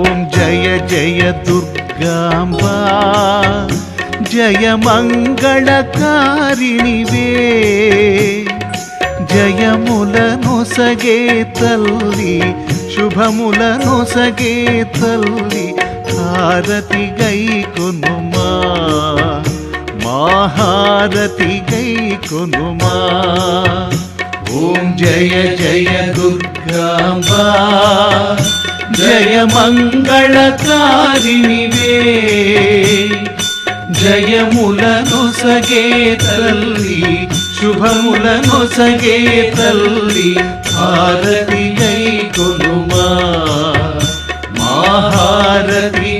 ఓం జయ జయ దుర్గాంబా జయ మంగళకారిణివే జయములను సగే తల్లి శుభములను సగే తల్లి హారతి గై కొనుమా మహారతి గై కొనుమా ఓం జయ జయ దుర్గాంబా జయ జయమంగళకారిణివే. జయములను సగే తల్లి శుభములను సగే తల్లి భారతి జై కొనుమా. మహారతి